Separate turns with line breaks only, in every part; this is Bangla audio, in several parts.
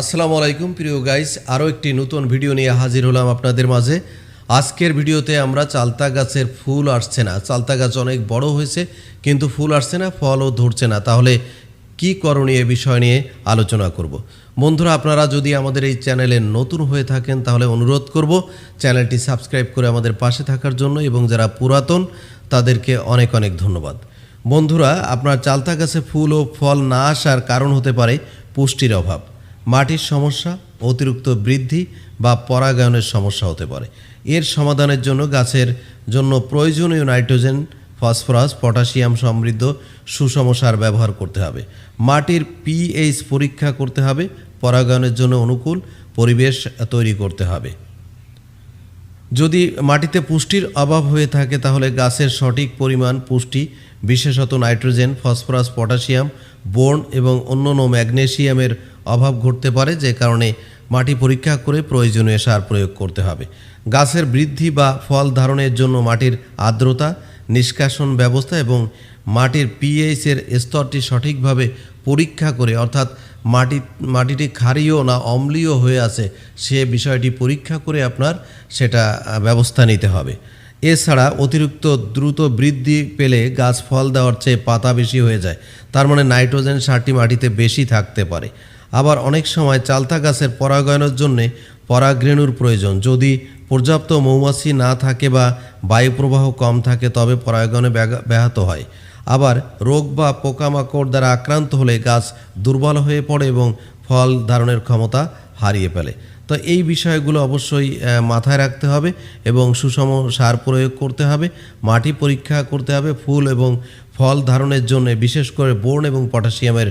আসসালামু আলাইকুম, প্রিয় গাইস আরও একটি নতুন ভিডিও নিয়ে হাজির হলাম আপনাদের মাঝে। আজকের ভিডিওতে আমরা চালতা গাছের ফুল আসছে না। চালতা গাছ অনেক বড় হয়েছে, কিন্তু ফুল আসছে না, ফলও ধরছে না। তাহলে কি করণীয় বিষয় নিয়ে আলোচনা করব। বন্ধুরা, আপনারা যদি আমাদের এই চ্যানেলে নতুন হয়ে থাকেন, তাহলে অনুরোধ করব চ্যানেলটি সাবস্ক্রাইব করে আমাদের পাশে থাকার জন্য এবং যারা পুরাতন, তাদেরকে অনেক অনেক ধন্যবাদ। বন্ধুরা, আপনার চালতা গাছে ফুল ও ফল না আসার কারণ হতে পারে পুষ্টির অভাব। মাটির সমস্যা, অতিরিক্ত বৃদ্ধি বা পরাগায়নের সমস্যা হতে পারে। এর সমাধানের জন্য গাছের জন্য প্রয়োজনীয় নাইট্রোজেন, ফসফরাস, পটাশিয়াম সমৃদ্ধ সুষম সার ব্যবহার করতে হবে। মাটির পিএইচ পরীক্ষা করতে হবে, পরাগায়নের জন্য অনুকূল পরিবেশ তৈরি করতে হবে। যদি মাটিতে পুষ্টির অভাব হয়ে থাকে, তাহলে গাছের সঠিক পরিমাণ, পুষ্টি, বিশেষত নাইট্রোজেন, ফসফরাস, পটাশিয়াম, বোর্ন এবং অন্যান্য ম্যাগনেসিয়ামের অভাব ঘটতে পারে, যে কারণে মাটি পরীক্ষা করে প্রয়োজনীয় সার প্রয়োগ করতে হবে। গাছের বৃদ্ধি বা ফল ধারণের জন্য মাটির আর্দ্রতা, নিষ্কাশন ব্যবস্থা এবং মাটির পিএইচের স্তরটি সঠিকভাবে পরীক্ষা করে, অর্থাৎ মাটি, মাটিটি ক্ষারীয় না অম্লীয় হয়ে আছে, সে বিষয়টি পরীক্ষা করে আপনার সেটা ব্যবস্থা নিতে হবে। এছাড়া অতিরিক্ত দ্রুত বৃদ্ধি পেলে গাছ ফল দেওয়ার চেয়ে পাতা বেশি হয়ে যায়। তার মানে নাইট্রোজেন সারটি মাটিতে বেশি থাকতে পারে। আবার অনেক সময় চালতা গাছের পরাগায়নের জন্যে পরাগরেণুর প্রয়োজন। যদি পর্যাপ্ত মৌমাছি না থাকে বা বায়ু প্রবাহ কম থাকে, তবে পরাগায়নে ব্যাহত হয়। আবার রোগ বা পোকামাকড় দ্বারা আক্রান্ত হলে গাছ দুর্বল হয়ে পড়ে এবং ফল ধারণের ক্ষমতা হারিয়ে ফেলে। তো এই বিষয়গুলো অবশ্যই মাথায় রাখতে হবে এবং সুষম সার প্রয়োগ করতে হবে, মাটি পরীক্ষা করতে হবে, ফুল এবং ফল ধারণের জন্য, বিশেষ করে বোর্ন এবং পটাশিয়ামের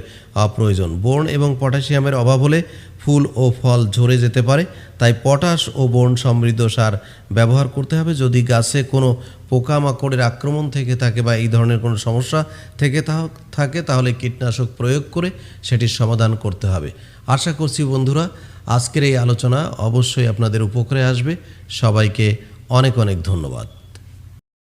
প্রয়োজন। বোর্ন এবং পটাশিয়ামের অভাব হলে ফুল ও ফল ঝরে যেতে পারে, তাই পটাশ ও বোর্ন সমৃদ্ধ সার ব্যবহার করতে হবে। যদি গাছে কোনো পোকামাকড়ের আক্রমণ থেকে থাকে বা এই ধরনের কোনো সমস্যা থেকে থাকে, তাহলে কীটনাশক প্রয়োগ করে সেটির সমাধান করতে হবে। আশা করছি বন্ধুরা, আজকের এই আলোচনা অবশ্যই আপনাদের উপকারে আসবে। সবাইকে অনেক অনেক ধন্যবাদ।